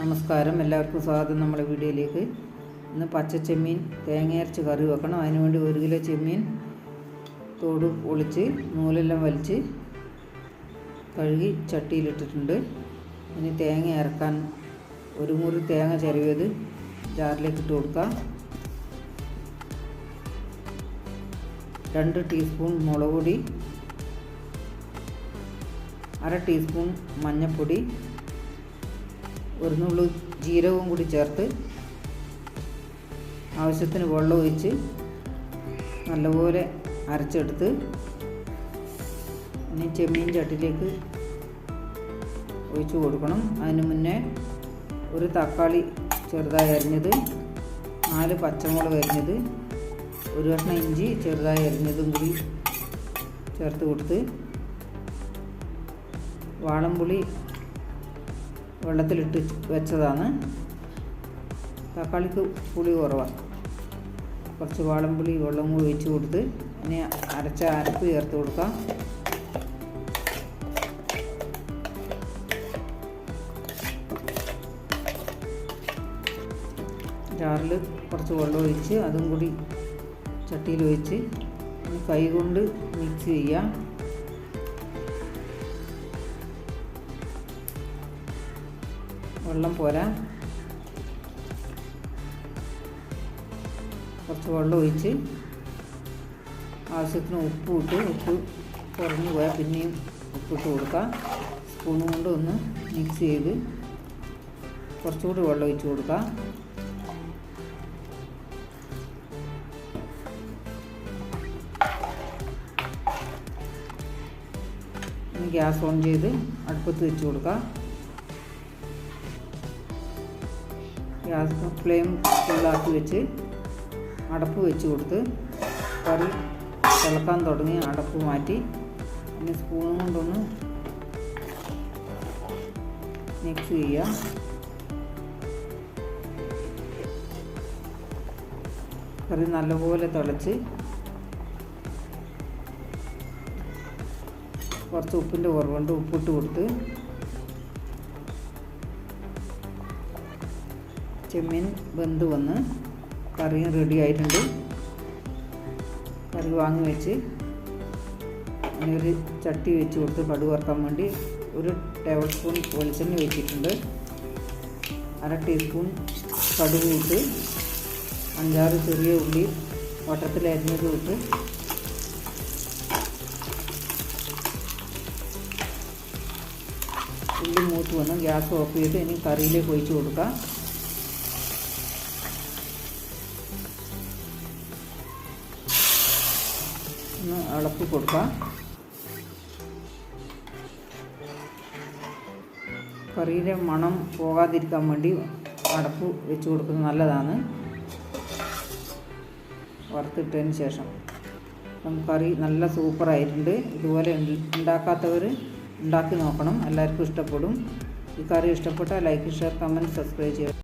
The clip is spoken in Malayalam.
നമസ്കാരം. എല്ലാവർക്കും സ്വാഗതം നമ്മുടെ വീഡിയോയിലേക്ക്. ഇന്ന് പച്ച ചെമ്മീൻ തേങ്ങയരച്ച് കറി വെക്കണം. അതിനുവേണ്ടി ഒരു കിലോ ചെമ്മീൻ തോട് പൊളിച്ച് നൂലെല്ലാം വലിച്ച് കഴുകി ചട്ടിയിലിട്ടിട്ടുണ്ട്. ഇനി തേങ്ങ ഇറക്കാൻ ഒരു മുറി തേങ്ങ ചെറിയത് ജാറിലേക്ക് ഇട്ട് കൊടുക്കാം രണ്ട് ടീസ്പൂൺ മുളക് പൊടി അര ടീസ്പൂൺ മഞ്ഞൾപ്പൊടി ഒരു നുള്ളു ജീരകവും കൂടി ചേർത്ത് ആവശ്യത്തിന് വെള്ളം ഒഴിച്ച് നല്ലപോലെ അരച്ചെടുത്ത് ഇനി ചെമ്മീൻ ചട്ടിലേക്ക് ഒഴിച്ച് കൊടുക്കണം. അതിന് മുന്നേ ഒരു തക്കാളി ചെറുതായി അരിഞ്ഞത് നാല് പച്ചമുളക് അരിഞ്ഞത് ഒരു കഷ്ണം ഇഞ്ചി ചെറുതായി അരിഞ്ഞതും കൂടി ചേർത്ത് കൊടുത്ത് വാളംപുളി വെള്ളത്തിലിട്ട് വെച്ചതാണ്. തക്കാളിക്ക് പുളി കുറവാണ് കുറച്ച് വാളംപുളി വെള്ളം കൂടി ഒഴിച്ച് കൊടുത്ത് ഇനി അരച്ച അരപ്പ് ചേർത്ത് കൊടുക്കാം. ജാറിൽ കുറച്ച് വെള്ളം ഒഴിച്ച് അതും കൂടി ചട്ടിയിൽ ഒഴിച്ച് കൈ കൊണ്ട് മിക്സ് ചെയ്യാം. വെള്ളം പോരാ. കുറച്ച് വെള്ളം ഒഴിച്ച് ആവശ്യത്തിന് ഉപ്പ് ഇട്ട് ഉപ്പ് കുറഞ്ഞു പോയാൽ പിന്നെയും ഉപ്പിട്ട് കൊടുക്കാം. സ്പൂൺ കൊണ്ട് ഒന്ന് മിക്സ് ചെയ്ത് കുറച്ചുകൂടി വെള്ളം ഒഴിച്ച് കൊടുക്കാം. ഗ്യാസ് ഓൺ ചെയ്ത് അടുപ്പത്ത് വെച്ച് കൊടുക്കാം. ഗ്യാസ് ഫ്ലെയിം ഫുള്ളാക്കി വെച്ച് അടപ്പ് വെച്ച് കൊടുത്ത് കറി തിളക്കാൻ തുടങ്ങി അടപ്പ് മാറ്റി പിന്നെ സ്പൂൺ കൊണ്ടൊന്ന് മിക്സ് ചെയ്യുക. കറി നല്ലപോലെ തിളച്ച് കുറച്ച് ഉപ്പിന്റെ കുറവുണ്ട്. ഉപ്പിട്ട് കൊടുത്ത് ചെമ്മീൻ വെന്ത് വന്ന് കറിയും റെഡി ആയിട്ടുണ്ട്. കറി വാങ്ങി വെച്ച് ഒരു ചട്ടി വെച്ച് കൊടുത്ത് കടുക് വറുക്കാൻ വേണ്ടി ഒരു ടേബിൾ സ്പൂൺ വെളിച്ചെണ്ണ വെച്ചിട്ടുണ്ട് അര ടീസ്പൂൺ കടുക് ഇട്ട് അഞ്ചാറ് ചെറിയ ഉള്ളി വട്ടത്തിൽ അരിഞ്ഞത് ഇട്ട് ഉള്ളി മൂത്ത് വന്ന് ഗ്യാസ് ഓഫ് ചെയ്ത് ഇനി കറിയിലേക്ക് ഒഴിച്ച് കൊടുക്കാം. ഒന്ന് ഇളക്കി കൊടുക്കാം. കറിയുടെ മണം പോകാതിരിക്കാൻ വേണ്ടി അടപ്പ് വെച്ച് കൊടുക്കുന്നത് നല്ലതാണ്. വറുത്തിട്ടതിന് ശേഷം അപ്പം കറി നല്ല സൂപ്പറായിട്ടുണ്ട് ഇതുപോലെ ഉണ്ടാക്കാത്തവർ ഉണ്ടാക്കി നോക്കണം. എല്ലാവർക്കും ഇഷ്ടപ്പെടും. ഈ കറി ഇഷ്ടപ്പെട്ടാൽ ലൈക്ക് ഷെയർ കമന്റ് സബ്സ്ക്രൈബ് ചെയ്യുക.